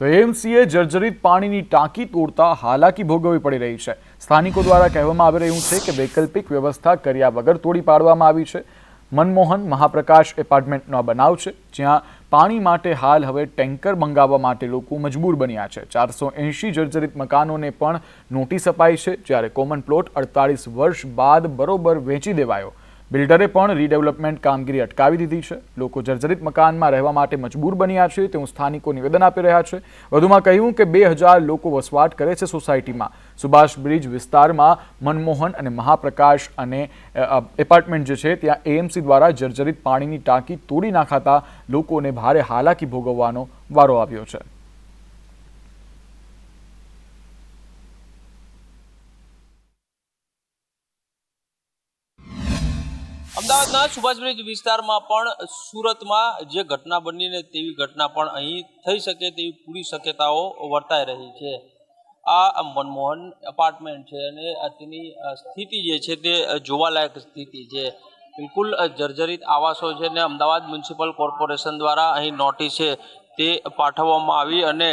તો એએમસીએ જર્જરિત પાણીની ટાંકી તોડતા હાલાકી ભોગવવી પડી રહી છે. સ્થાનિકો દ્વારા કહેવામાં આવી રહ્યું છે કે વૈકલ્પિક વ્યવસ્થા કર્યા વગર તોડી પાડવામાં આવી છે. મનમોહન મહાપ્રકાશ એપાર્ટમેન્ટનો બનાવ છે, જ્યાં પાણી માટે હાલ હવે ટેન્કર મંગાવવા માટે લોકો મજબૂર બન્યા છે. ચારસો એંશી જર્જરિત મકાનોને પણ નોટિસ અપાઈ છે, જ્યારે કોમન પ્લોટ અડતાળીસ વર્ષ બાદ બરોબર વેચી દેવાયો. બિલ્ડરે પણ રીડેવલપમેન્ટ કામગીરી અટકાવી દીધી છે. લોકો જર્જરિત મકાનમાં રહેવા માટે મજબૂર બન્યા છે. તેવું સ્થાનિકો નિવેદન આપી રહ્યા છે. વધુમાં કહ્યું કે બે હજાર લોકો વસવાટ કરે છે સોસાયટીમાં. સુભાષ બ્રિજ વિસ્તારમાં મનમોહન અને મહાપ્રકાશ અને એપાર્ટમેન્ટ જે છે ત્યાં એએમસી દ્વારા જર્જરિત પાણીની ટાંકી તોડી નાખાતા લોકોને ભારે હાલાકી ભોગવવાનો વારો આવ્યો છે. અમદાવાદના સુભાષબ્રિજ વિસ્તારમાં પણ સુરતમાં જે ઘટના બનીને તેવી ઘટના પણ અહીં થઈ શકે તેવી પૂરી શક્યતાઓ વર્તાઈ રહી છે. આ મનમોહન એપાર્ટમેન્ટ છે અને તેની સ્થિતિ જે છે તે જોવાલાયક સ્થિતિ છે. બિલકુલ જર્જરિત આવાસો છે ને અમદાવાદ મ્યુનિસિપલ કોર્પોરેશન દ્વારા અહીં નોટિસ છે તે પાઠવવામાં આવી અને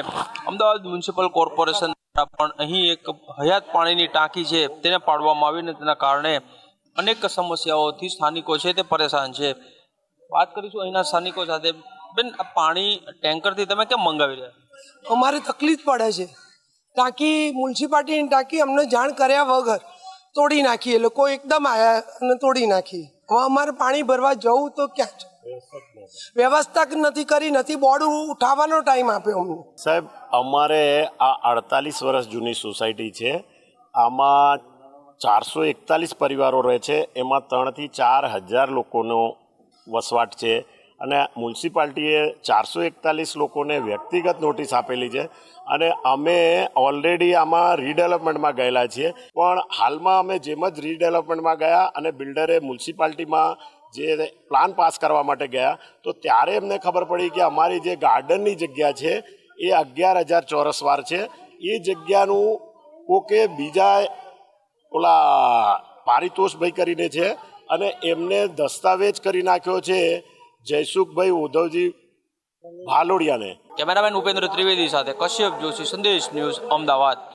અમદાવાદ મ્યુનિસિપલ કોર્પોરેશન દ્વારા પણ અહીં એક હયાત પાણીની ટાંકી છે તેને પાડવામાં આવી અને તેના કારણે અનેક સમસ્યાઓથી સ્થાનિકો છે તે પરેશાન છે. વાત કરીશું અહીંના સ્થાનિકો સાથે. બેન આ પાણી ટેન્કરથી તમે કેમ મંગાવી રહ્યા? અમારે તકલીફ પડે છે. ટાંકી મ્યુનિસિપાલિટીની ટાંકી અમને જાણ કર્યા વગર તોડી નાખી. એ લોકો એકદમ આવ્યા અને તોડી નાખી. હવે અમારે પાણી ભરવા જવું તો ક્યાં છે? વ્યવસ્થા નથી કરી નથી બોર્ડ ઉઠાવવાનો ટાઈમ આપ્યો અમને. સાહેબ અમારે આ અડતાલીસ વર્ષ જૂની સોસાયટી છે. આમાં ચારસો એકતાલીસ પરિવારો રહે છે. એમાં ત્રણથી ચાર હજાર લોકોનો વસવાટ છે અને મ્યુનિસિપાલિટીએ ચારસો એકતાલીસ લોકોને વ્યક્તિગત નોટિસ આપેલી છે અને અમે ઓલરેડી આમાં રીડેવલપમેન્ટમાં ગયેલા છીએ. પણ હાલમાં અમે જેમ જ રીડેવલપમેન્ટમાં ગયા અને બિલ્ડરે મ્યુનિસિપાલિટીમાં જે પ્લાન પાસ કરવા માટે ગયા, તો ત્યારે એમને ખબર પડી કે અમારી જે ગાર્ડનની જગ્યા છે એ અગિયાર હજાર ચોરસ વાર છે. એ જગ્યાનું કોકે બીજા ઓલા પારિતોષભાઈ કરીને છે અને એમને દસ્તાવેજ કરી નાખ્યો છે જયસુખભાઈ ઉદ્ધવજી ભાલોડિયાને. કેમેરામેન ઉપેન્દ્ર ત્રિવેદી સાથે કશ્યપ જોશી, સંદેશ ન્યૂઝ અમદાવાદ.